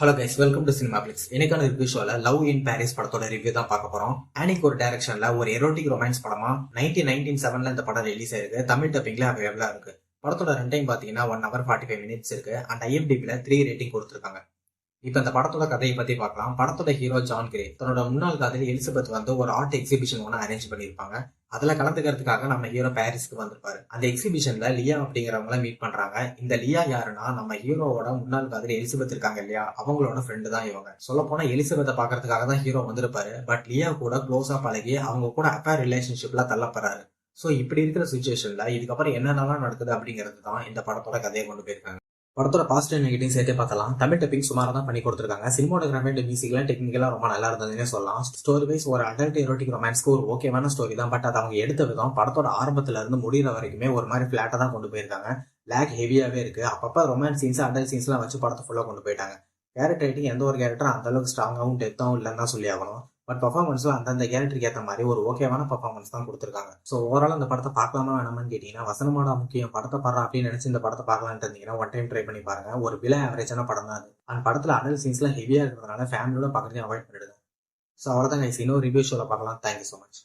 Hello guys welcome to Cinemaplix எனக்கான review love in Paris படத்தோட review தான் பார்க்க போறோம். ஆனிக் ஒரு டைரக்ஷன்ல ஒரு எரோட்டிக் ரொமான்ஸ் படமா நைன்டீன் நைன்டீன் செவன்ல இந்த படம் ரிலீஸ் ஆயிருக்கு. தமிழ் டப்பிங்ல அவைலபிளா இருக்கு. படத்தோட ரன் டைம் பாத்தீங்கன்னா one hour forty five minutes இருக்கு அண்ட் ஐஎம்டிபில த்ரீ ரேட்டிங் கொடுத்துருக்காங்க. இப்போ இந்த படத்தோட கதையை பத்தி பார்க்கலாம். படத்தோட ஹீரோ ஜான் கிரே தன்னோட முன்னாள் காதலி எலிசபெத் வந்து ஒரு ஆர்ட் எக்ஸிபிஷன் ஒன்று அரேஞ்ச் பண்ணியிருப்பாங்க. அதுல கலந்துக்கிறதுக்காக நம்ம ஹீரோ பாரிஸ்க்கு வந்திருப்பாரு. அந்த எக்ஸிபிஷன்ல லியா அப்படிங்கிறவங்கள மீட் பண்றாங்க. இந்த லியா யாருன்னா நம்ம ஹீரோவோட முன்னாள் காதலி எலிசபெத் இருக்காங்க இல்லையா? அவங்களோட ஃப்ரெண்டு தான் இவங்க. சொல்ல போனா எலிசபெத்தை பாக்குறதுக்காக தான் ஹீரோ வந்திருப்பாரு. பட் லியா கூட க்ளோஸா பழகி அவங்க கூட அப்பேர் ரிலேஷன்ஷிப்ல தள்ளப்படுறாரு. ஸோ இப்படி இருக்கிற சுச்சுவேஷன்ல இதுக்கப்புறம் என்னென்னலாம் நடக்குது அப்படிங்கிறது தான் இந்த படத்தோட கதையை கொண்டு போயிருக்காங்க. படத்தோட பாசிட்டிவ் நெகட்டிவ் சேர்த்தே பார்க்கலாம் தமிழ் டப்பிங் சுமாராக தான் பண்ணி கொடுத்துருக்காங்க. சினிமோட்டோகிராஃபி அண்ட் மியூசிக்லாம் டெக்னிக்கலாக ரொம்ப நல்லா இருந்ததுன்னே சொல்லலாம். ஸ்டோரி வைஸ் ஒரு அடல்ட் எரோட்டிக் ரொமான்ஸ்க்கு ஒரு ஓகேவான ஸ்டோரி தான். பட் அது அவங்க எடுத்த விதம் படத்தோட ஆரம்பத்துல இருந்து முடிகிற வரைக்குமே ஒரு மாதிரி ஃபிளாட்டாக தான் கொண்டு போயிருக்காங்க. லேக் ஹெவியாகவே இருக்கு. அப்பப்போ ரொமான்ஸ் சீன்ஸ் அடல்ட் சீன்ஸ்லாம் வச்சு படத்தை ஃபுல்லாக கொண்டு போயிட்டாங்க. கேரக்டர் ரைட்டிங் எந்த ஒரு கேரக்டரும் அந்த அளவுக்கு ஸ்ட்ராங்காகவும் டெத்தாகவும் இல்லைன்னு தான் சொல்லி ஆகணும். பட் பர்ஃபார்மன்ஸும் அந்தந்த கேரக்டருக்கு ஏற்ற மாதிரி ஒரு ஓகேவான பர்ஃபார்மன்ஸ் தான் கொடுத்துருக்காங்க. ஸோ ஓவரால் அந்த படத்தை பார்க்கலாமா வேணாமான்னு கேட்டீங்கன்னா வசனமான முக்கியம் படத்தை பாடுறா அப்படின்னு நினைச்சு இந்த படத்தை பார்க்கலான்ட்டு இருந்தீங்கன்னா ஒன் டைம் ட்ரை பண்ணி பாருங்க. ஒரு விலை ஆவரேஜான படம் தான் அது. அந்த படத்தில் அடல் சீன்ஸ்லாம் ஹெவியாக இருக்கிறதுனால ஃபேமிலியோட பார்க்கறதையும் அவாய்ட் பண்ணிடுங்க. ஸோ அவ்வளோதான் கைஸ் இன்னொரு ரிவ்யூ ஷோவில் பார்க்கலாம். Thank you so much